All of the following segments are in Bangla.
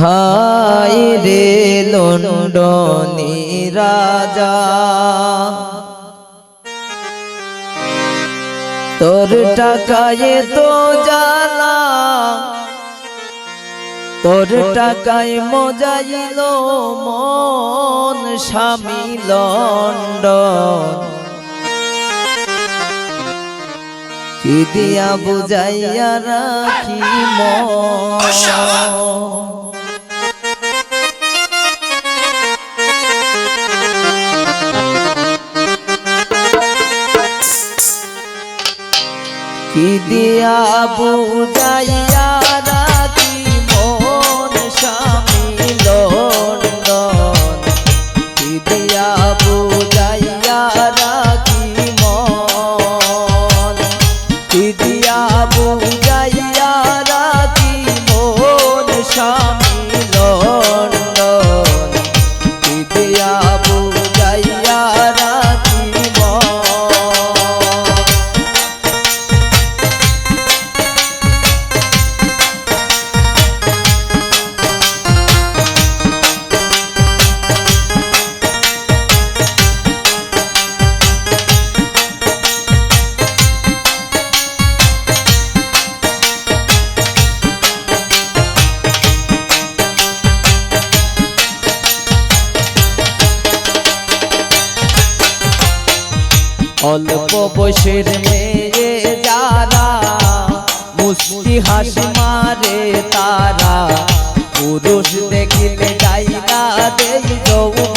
হাই রে লন্ডনী রাজা। তোর টাকায় তো জানা তোর টাকায় মজাইল মন স্বামী লন্ডন। কি দিয়া বুঝাইয়া রাখি মন কি দিয়া বুঝাইয়া রাখি মন অল্প বয়সের মেয়ে যারা মুস্কি হাসি মারে তারা, পুরুষ দেখিলে যাই না দেই যৌবন।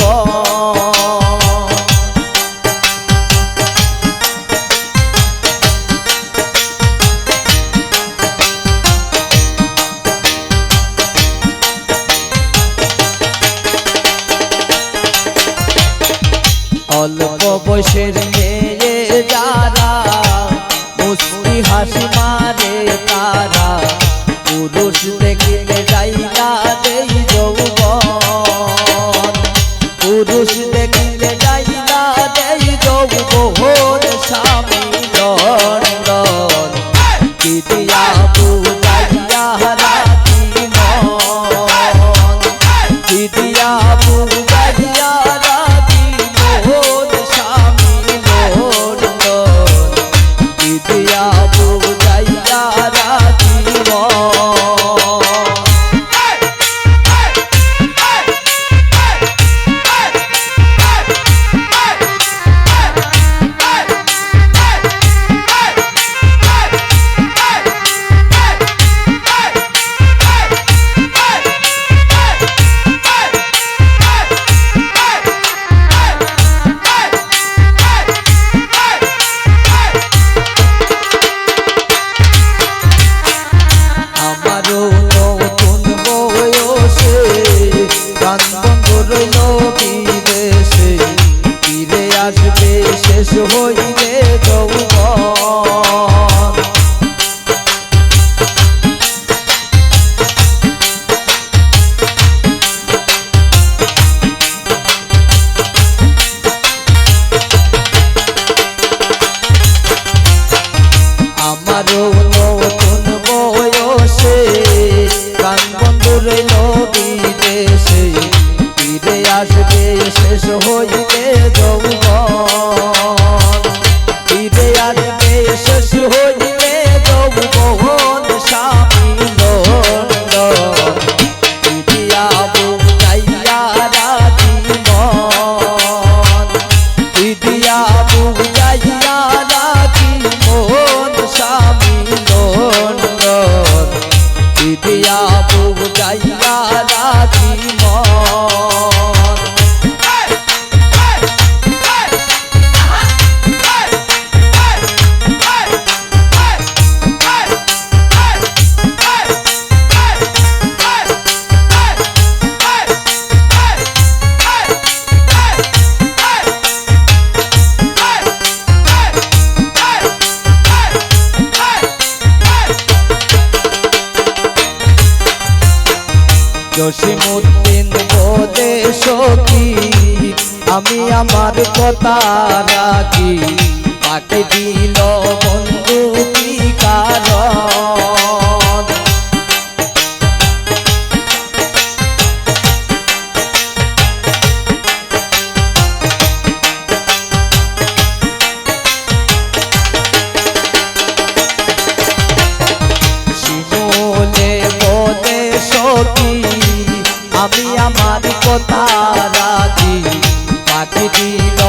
অল্প বয়সের মেয়ে যারা মুস্তি হাসি মারে তারা পুরুষ দেখিলে শেষ হইলে যৌবন। আসবে শেষ হইলে জসিমুদ্দিন বোধে সখী আমি আমার কথা রাখি। পাঠে দিল বন্ধু কি কারণ? ছিল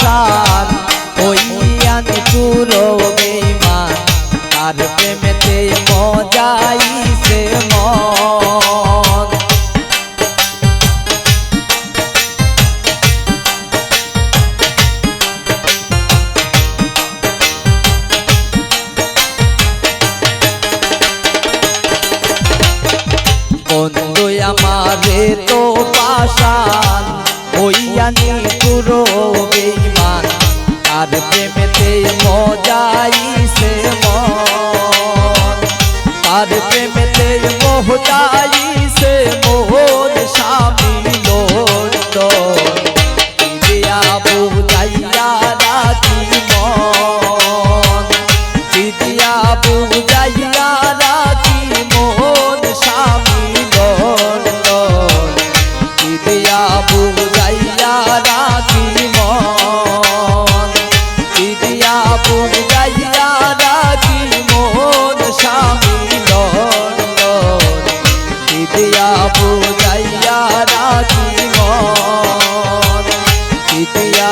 পাশান ওই পুরো বেমা তার প্রেমেতে মজাইছে মা যার প্রেমেতে মজাইছে মন। তার প্রেমেতে মোহজাইছে মোহন স্বামী লোট বুঝাইয়া पिया